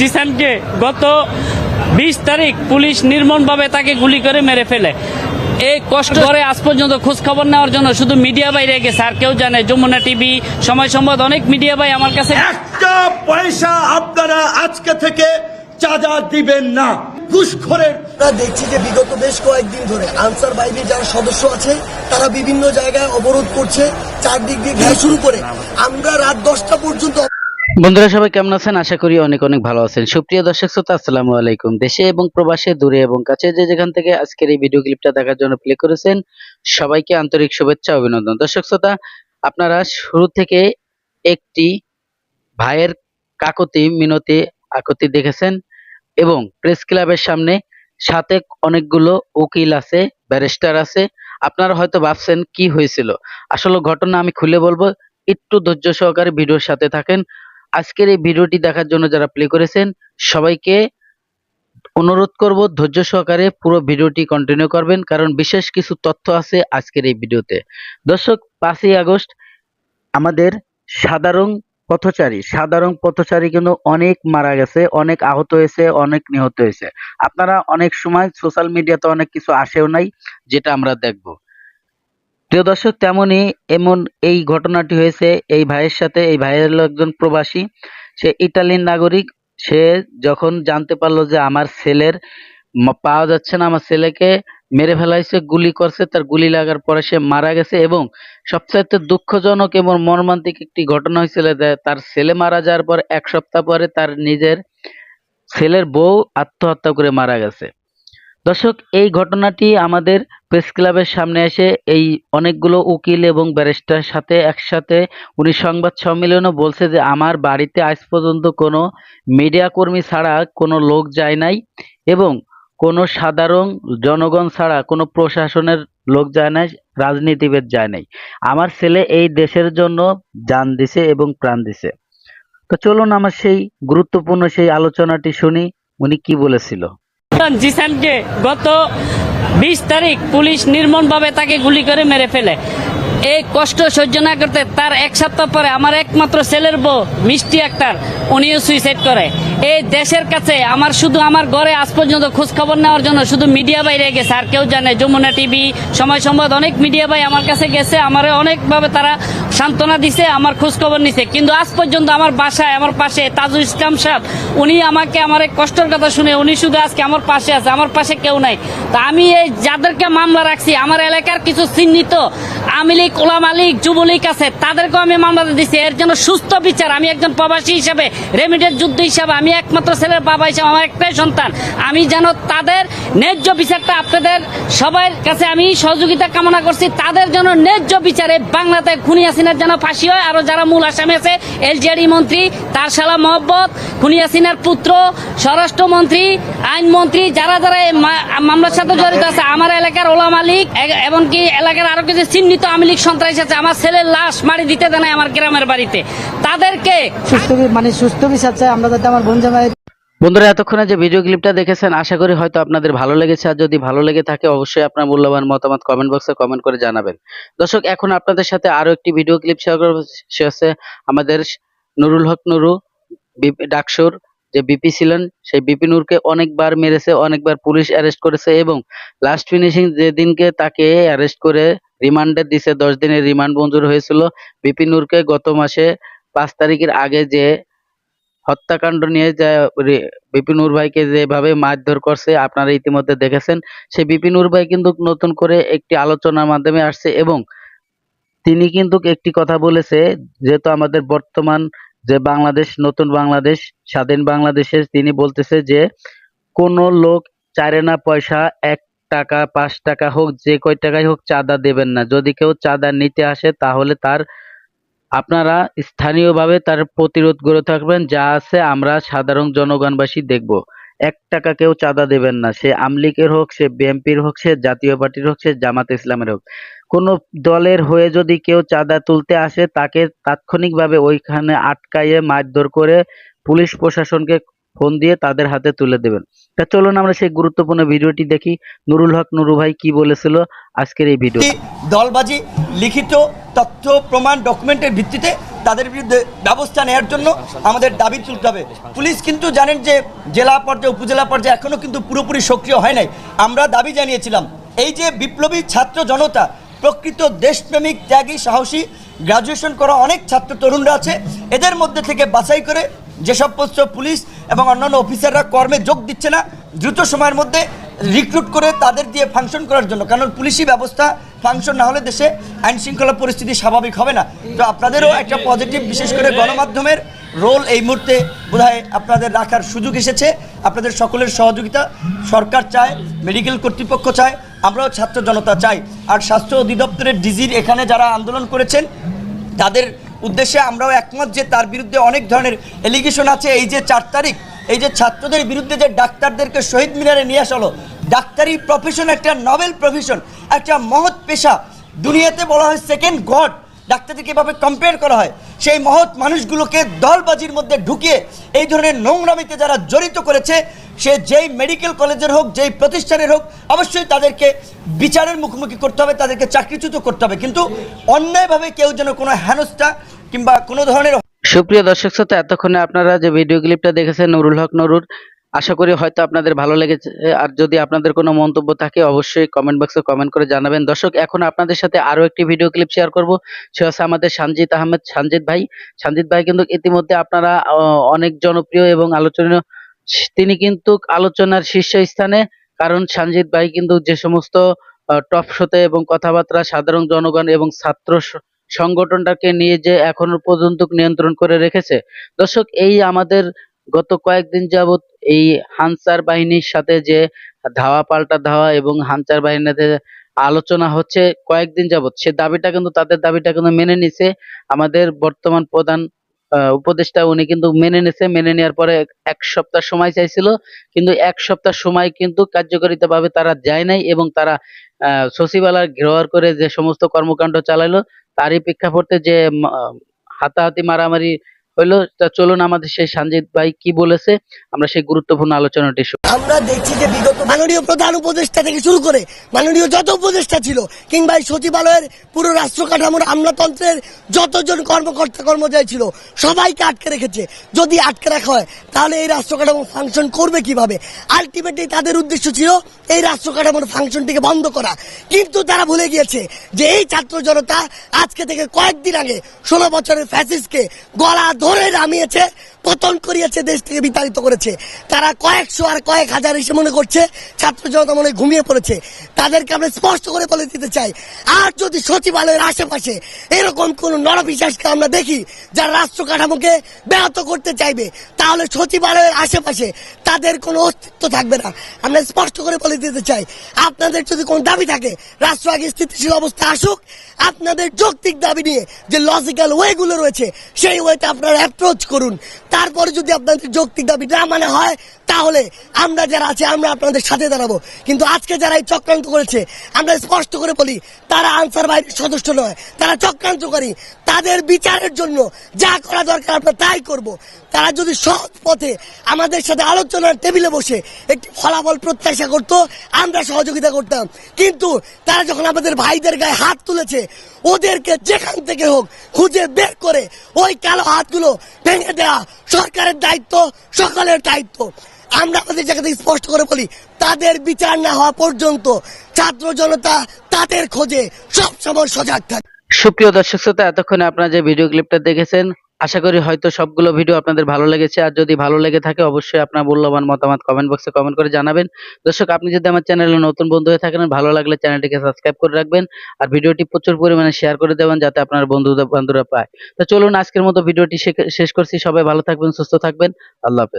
জিসানকে গত বিশ তারিখ পুলিশ নির্মমভাবে তাকে গুলি করে মেরে ফেলে। এই কষ্ট করে আজ পর্যন্ত খোঁজ খবর নেওয়ার জন্য শুধু মিডিয়া বাইরে গেছে আর কেউ জানে। যমুনা টিভি সময় সম্বাদ অনেক মিডিয়া ভাই আমার কাছে একটা পয়সা আপনারা আজকে থেকে চাঁদা দিবেন না। ঘুষখোরের আমরা দেখছি যে বিগত বেশ কয়েকদিন ধরে আনসার বাহিনীর যারা সদস্য আছে তারা বিভিন্ন জায়গায় অবরোধ করছে চারদিক দিয়ে ঘেরা শুরু করে। আমরা রাত দশটা পর্যন্ত বন্ধুরা, সবাই কেমন আছেন? আশা করি অনেক অনেক ভালো আছেন। সুপ্রিয় দর্শক শ্রোতা, আসসালামু আলাইকুম। দেশে এবং প্রবাসে, দূরে এবং কাছে যে যেখান থেকে আজকের এই ভিডিও ক্লিপটা দেখার জন্য প্লে করেছেন, সবাইকে আন্তরিক শুভেচ্ছা, অভিনন্দন। দর্শক শ্রোতা, আপনারা শুরু থেকে একটি ভাইয়ের কাকতি, মিনতি, আকতি দেখেছেন এবং প্রেস ক্লাবের সামনে সাথে অনেকগুলো উকিল আছে ব্যারিস্টার আছে। আপনারা হয়তো ভাবছেন, কি হয়েছিল? আসলে ঘটনা আমি খুলে বলব, একটু ধৈর্য সহকারে ভিডিওর সাথে থাকেন। আজকের এই ভিডিওটি দেখার জন্য যারা প্লে করেছেন, সবাইকে অনুরোধ করব ধৈর্য সহকারে পুরো ভিডিওটি কন্টিনিউ করবেন, কারণ বিশেষ কিছু তথ্য আছে আজকের এই ভিডিওতে। দর্শক, পাঁচই আগস্ট আমাদের সাধারণ পথচারী সাধারণ পথচারী কিন্তু অনেক মারা গেছে, অনেক আহত হয়েছে, অনেক নিহত হয়েছে। আপনারা অনেক সময় সোশ্যাল মিডিয়াতে অনেক কিছু আসেও নাই, যেটা আমরা দেখব। প্রিয় দর্শক, তেমনই এমন এই ঘটনাটি হয়েছে, এই ভাইয়ের সাথে, এই ভাইয়ের হলো একজন প্রবাসী, সে ইটালির নাগরিক, সে যখন জানতে পারল যে আমার ছেলের পাওয়া যাচ্ছে না আমার ছেলেকে, মেরে ফেলাইছে, গুলি করছে, তার গুলি লাগার পরে সে মারা গেছে এবং সবচাইতে দুঃখজনক এবং মর্মান্তিক একটি ঘটনা হয়েছিল যে তার ছেলে মারা যাওয়ার পর এক সপ্তাহ পরে তার নিজের ছেলের বউ আত্মহত্যা করে মারা গেছে। দর্শক, এই ঘটনাটি আমাদের প্রেস ক্লাবের সামনে এসে এই অনেকগুলো উকিল এবং ব্যারিস্টার সাথে একসাথে উনি সংবাদ সম্মেলনে বলছে যে, আমার বাড়িতে আজ পর্যন্ত কোনো মিডিয়া কর্মী ছাড়া কোনো লোক যায় নাই এবং কোনো সাধারণ জনগণ ছাড়া কোনো প্রশাসনের লোক যায় নাই, রাজনীতিবিদ যায় নাই। আমার ছেলে এই দেশের জন্য জান দিছে এবং প্রাণ দিছে। তো চলুন আমার সেই গুরুত্বপূর্ণ সেই আলোচনাটি শুনি, উনি কি বলেছিল? জিসানকে গত বিশ তারিখ পুলিশ নির্মমভাবে তাকে গুলি করে মেরে ফেলে। এই কষ্ট সহ্য না করতে তার এক সপ্তাহ পরে আমার একমাত্র ছেলের বউ, মিষ্টি আক্তার, উনিও সুইসাইড করে। এই দেশের কাছে আমার শুধু আমার ঘরে আজ পর্যন্ত খোঁজ খবর নেওয়ার জন্য শুধু মিডিয়া বাইরে গেছে, আর কেউ জানে। যমুনা টিভি সময় সম্বাদ অনেক মিডিয়া ভাই আমার কাছে গেছে, আমার অনেকভাবে তারা সান্ত্বনা দিছে, আমার খোঁজ খবর নিছে। কিন্তু আজ পর্যন্ত আমার বাসায়, আমার পাশে তাজুল ইসলাম সাহেব, উনি আমাকে, আমার এই কষ্টের কথা শুনে উনি শুধু আজকে আমার পাশে আছে, আমার পাশে কেউ নাই। তা আমি এই যাদেরকে মামলা রাখছি, আমার এলাকার কিছু চিহ্নিত আওয়ামী লীগ লীগ, যুবলীগ আছে, তাদেরকেও আমি মামলা দিচ্ছি এর জন্য সুস্থ বিচার, আমি একজন প্রবাসী হিসাবে রেমিডের যুদ্ধ হিসাবে, আমি একমাত্র ছেলের বাবা হিসাবে, আমার একটাই সন্তান। আমি যেন তাদের ন্যায্য বিচারটা আপনাদের সবার কাছে আমি সহযোগিতা কামনা করছি, তাদের জন্য ন্যায্য বিচারে বাংলাতে খুনি হাসিনার যেন ফাঁসি হয়, আরও যারা মূল আসামি আছে, এলজেডি মন্ত্রী, তার শালা মহব্বত, খুনি হাসিনার পুত্র, স্বরাষ্ট্রমন্ত্রী, আইনমন্ত্রী, যারা যারা এই মামলার সাথে জড়িত আছে, আমার এলাকার ওলা মালিক এমনকি এলাকার আরও কিছু চিহ্নিত আওয়ামী সন্ত্রাসী আছে, আমার ছেলের লাশ মারি দিতে দেয় আমার গ্রামের বাড়িতে। তাদেরকে সুস্থ মানে সুস্থ বিচার চাই, আমরা যাতে আমার বোন জামাই বন্ধুরা, এতক্ষণে যে ভিডিও ক্লিপটা দেখেছেন, আশা করি হয়তো আপনাদের ভালো লেগেছে। আর যদি ভালো লেগে থাকে, অবশ্যই আপনার মূল্যবান মতামত কমেন্ট বক্সে কমেন্ট করে জানাবেন। দর্শক, এখন আপনাদের সাথে আরও একটি ভিডিও ক্লিপ শেয়ার করব। সে হচ্ছে আমাদের নুরুল হক নুরু ডাকসুর যে বিপি ছিলেন, সেই বিপি নূরকে অনেকবার মেরেছে, অনেকবার পুলিশ অ্যারেস্ট করেছে এবং লাস্ট ফিনিশিং যেদিনকে তাকে অ্যারেস্ট করে রিমান্ডে দিছে। দশ দিনের রিমান্ড মঞ্জুর হয়েছিল। বিপি নূরকে গত মাসে পাঁচ তারিখের আগে যে হত্যাকাণ্ড নিয়ে যা বিপিনুর ভাইকে যেভাবে মারধর করছে, আপনারা ইতিমধ্যে দেখেছেন। সেই বিপিনুর ভাই কিন্তু নতুন করে একটি আলোচনার মাধ্যমে আসছে এবং তিনি কিন্তু একটি কথা বলেছে, যেহেতু আমাদের বর্তমান যে বাংলাদেশ, নতুন বাংলাদেশ, স্বাধীন বাংলাদেশের, তিনি বলতেছে যে, কোন লোক চারে না পয়সা, এক টাকা, পাঁচ টাকা হোক, যে কয় টাকাই হোক, চাঁদা দেবেন না। যদি কেউ চাঁদা নিতে আসে, তাহলে তার আপনারা স্থানীয়ভাবে তার প্রতিরোধ গড়ে থাকবেন, যা আছে আমরা সাধারণ জনগণবাসী দেখব। এক টাকা কেউ চাঁদা দেবেন না, সে আমলিকের হোক, সে বিএনপির হোক, সে জাতীয় পার্টির হোক, সে জামাত ইসলামের হোক। কোন দলের হয়ে যদি কেউ চাঁদা তুলতে আসে, তাকে তাৎক্ষণিকভাবে ওইখানে আটকাইয়ে মারধর করে পুলিশ প্রশাসনকে ফোন দিয়ে তাদের হাতে তুলে দেবেন। তা চলুন আমরা সেই গুরুত্বপূর্ণ ভিডিওটি দেখি। নুরুল হক নুরু ভাই কি বলেছিল আজকের এই ভিডিও দলবাজি, লিখিত তথ্য, প্রমাণ ডকুমেন্টের ভিত্তিতে তাদের বিরুদ্ধে ব্যবস্থা নেওয়ার জন্য আমাদের দাবি তুলতে হবে। পুলিশ কিন্তু জানেন যে জেলা পর্যায়ে, উপজেলা পর্যায়ে এখনও কিন্তু পুরোপুরি সক্রিয় হয় নাই। আমরা দাবি জানিয়েছিলাম, এই যে বিপ্লবী ছাত্র জনতা, প্রকৃত দেশপ্রেমিক, ত্যাগী, সাহসী গ্রাজুয়েশন করা অনেক ছাত্র তরুণরা আছে, এদের মধ্যে থেকে বাছাই করে যেসব পোস্ট পুলিশ এবং অন্যান্য অফিসাররা কর্মে যোগ দিচ্ছে না, দ্রুত সময়ের মধ্যে রিক্রুট করে তাদের দিয়ে ফাংশন করার জন্য। কারণ পুলিশি ব্যবস্থা, ফাংশন না হলে দেশে আইন শৃঙ্খলা পরিস্থিতি স্বাভাবিক হবে না। তো আপনাদেরও একটা পজিটিভ, বিশেষ করে গণমাধ্যমের রোল এই মুহূর্তে বোধহয় আপনাদের রাখার সুযোগ এসেছে। আপনাদের সকলের সহযোগিতা সরকার চায় মেডিকেল কর্তৃপক্ষ চায়, আমরাও ছাত্র জনতা চাই। আর স্বাস্থ্য অধিদপ্তরের ডিজির এখানে যারা আন্দোলন করেছেন, তাদের উদ্দেশ্যে আমরাও একমত যে তার বিরুদ্ধে অনেক ধরনের এলিগেশন আছে। এই যে চার তারিখ এই যে ছাত্রদের বিরুদ্ধে যে ডাক্তারদেরকে শহীদ মিনারে নিয়ে আসা হলো, ডাক্তারি প্রফেশন একটা নভেল প্রফেশন একটা মহৎ পেশা। দুনিয়াতে বলা হয় সেকেন্ড গড ডাক্তারদেরকে এভাবে কম্পেয়ার করা হয়। সেই মহৎ মানুষগুলোকে দলবাজির মধ্যে ঢুকিয়ে এই ধরনের নোংরামিতে যারা জড়িত করেছে, সে যেই মেডিকেল কলেজের হোক, যেই প্রতিষ্ঠানের হোক, অবশ্যই তাদেরকে বিচারের মুখোমুখি করতে হবে, তাদেরকে চাকরিচ্যুত করতে হবে। কিন্তু অন্যায়ভাবে কেউ যেন কোনো হেনস্থা কিংবা কোনো ধরনের সুপ্রিয় দর্শক শ্রোতা, এতক্ষণে আপনারা যে ভিডিও ক্লিপটা দেখেছেন, নুরুল হক নুরুর আশা করি হয়তো আপনাদের ভালো লেগেছে। আর যদি আপনাদের কোনো মন্তব্য থাকে, অবশ্যই কমেন্ট বক্সে কমেন্ট করে জানাবেন। দর্শক, এখন আপনাদের সাথে আরও একটি ভিডিও ক্লিপ শেয়ার করব। সে হচ্ছে আমাদের সঞ্জিত আহমেদ সঞ্জিত ভাই। সঞ্জিত ভাই কিন্তু ইতিমধ্যে আপনারা অনেক জনপ্রিয় এবং আলোচনীয়। তিনি কিন্তু আলোচনার শীর্ষস্থানে, কারণ সঞ্জিত ভাই কিন্তু যে সমস্ত টপ শোতে এবং কথাবার্তা, সাধারণ জনগণ এবং ছাত্র সংগঠনটাকে নিয়ে যে এখনও পর্যন্ত নিয়ন্ত্রণ করে রেখেছে। দর্শক, এই আমাদের গত কয়েকদিন যাবৎ এই হানসার বাহিনীর সাথে যে ধাওয়া পাল্টা ধাওয়া এবং হানসার বাহিনীতে আলোচনা হচ্ছে কয়েকদিন যাবৎ, সে দাবিটা কিন্তু, তাদের দাবিটা কিন্তু মেনে নিছে। আমাদের বর্তমান প্রধান উপদেষ্টা উনি কিন্তু মেনে নিছে। মেনে নেওয়ার পরে এক- সপ্তাহ সময় চাইছিল, কিন্তু এক সপ্তাহ সময় কিন্তু কার্যকারিতা ভাবে তারা যায় নাই এবং তারা সচিবালয় ঘেরাও করে যে সমস্ত কর্মকাণ্ড চালাইলো তারই প্রেক্ষাপটে যে হাতাহাতি মারামারি হইল, তা চলুন আমাদের সেই সঞ্জিত ভাই কি বলেছে, আমরা সেই গুরুত্বপূর্ণ আলোচনাটি। আমরা দেখছি যে বিগত মাননীয় প্রধান উপদেষ্টা থেকে শুরু করে মাননীয় যত উপদেষ্টা ছিল, কিংবা সচিবালয়ের পুরো রাষ্ট্র কাঠামোর আমলাতন্ত্রের যতজন কর্মকর্তা কর্মচারী ছিল, সবাইকে আটকে রেখেছে। যদি আটকে রাখা হয়, তাহলে এই রাষ্ট্র কাঠামো ফাংশন করবে কীভাবে? আলটিমেটলি তাদের উদ্দেশ্য ছিল এই রাষ্ট্র কাঠামোর ফাংশনটিকে বন্ধ করা। কিন্তু তারা ভুলে গিয়েছে যে এই ছাত্র জনতা আজকে থেকে কয়েকদিন আগে ষোলো বছরের ফ্যাসিসকে গলা ধরে নামিয়েছে। পতন করিয়েছে, দেশ থেকে বিতাড়িত করেছে। তারা কয়েকশো আর কয়েক হাজার এসে মনে করছে, ছাত্র জনতা মনে ঘুমিয়ে পড়েছে। তাদেরকে আমরা স্পষ্ট করে বলে দিতে চাই, আর যদি সচিবালয়ের আশেপাশে এরকম কোন নরবিশ্বাসকে আমরা দেখি যারা রাষ্ট্র কাঠামোকে ব্যাহত করতে চাইবে, তাহলে সচিবালয়ের আশেপাশে তাদের কোনো অস্তিত্ব থাকবে না। আমরা স্পষ্ট করে বলে দিতে চাই, আপনাদের যদি কোনো দাবি থাকে, রাষ্ট্র আগে স্থিতিশীল অবস্থা আসুক, আপনাদের যৌক্তিক দাবি নিয়ে যে লজিক্যাল ওয়েগুলো রয়েছে, সেই ওয়েতে আপনারা অ্যাপ্রোচ করুন। তারপরে যদি আপনাদের যৌক্তিক দাবি না মানে হয়, তাহলে আমরা যারা আছে, আমরা আপনাদের সাথে দাঁড়াবো। কিন্তু আজকে যারা এই চক্রান্ত করেছে, আমরা স্পষ্ট করে বলি, তারা আনসার বাহিনীর সদস্য নয়, তারা চক্রান্তকারী। তাদের বিচারের জন্য যা করা দরকার, আমরা তাই করব। তারা যদি সহজ পথে আমাদের সাথে আলোচনার টেবিলে বসে একটি ফলাফল প্রত্যাশা করত, আমরা সহযোগিতা করতাম। কিন্তু তারা যখন আমাদের ভাইদের গায়ে হাত তুলেছে ওদেরকে যেখান থেকে হোক খুঁজে বের করে ওই কালো হাতগুলো ভেঙে দেওয়া সরকারের দায়িত্ব, সকলের দায়িত্ব। আমরা আমাদের জায়গা থেকে স্পষ্ট করে বলি, তাদের বিচার না হওয়া পর্যন্ত ছাত্র জনতা তাদের খোঁজে সবসময় সজাগ থাকে। সুপ্রিয় দর্শক শ্রোতা, এতক্ষণে আপনারা যে ভিডিও ক্লিপটা দেখেছেন আশা করি হয়তো সবগুলো ভিডিও আপনাদের ভালো লেগেছে। আর যদি ভালো লেগে থাকে, অবশ্যই আপনার মূল্যবান মতামত কমেন্ট বক্সে কমেন্ট করে জানাবেন। দর্শক, আপনি যদি আমার চ্যানেলে নতুন বন্ধু হয়ে থাকেন, ভালো লাগলে চ্যানেলটিকে সাবস্ক্রাইব করে রাখবেন আর ভিডিওটি প্রচুর পরিমাণে শেয়ার করে দেবেন, যাতে আপনার বন্ধু বান্ধবরা পায়। তো চলুন, আজকের মতো ভিডিওটি শেষ করছি। সবাই ভালো থাকবেন, সুস্থ থাকবেন। আল্লাহ হাফেজ।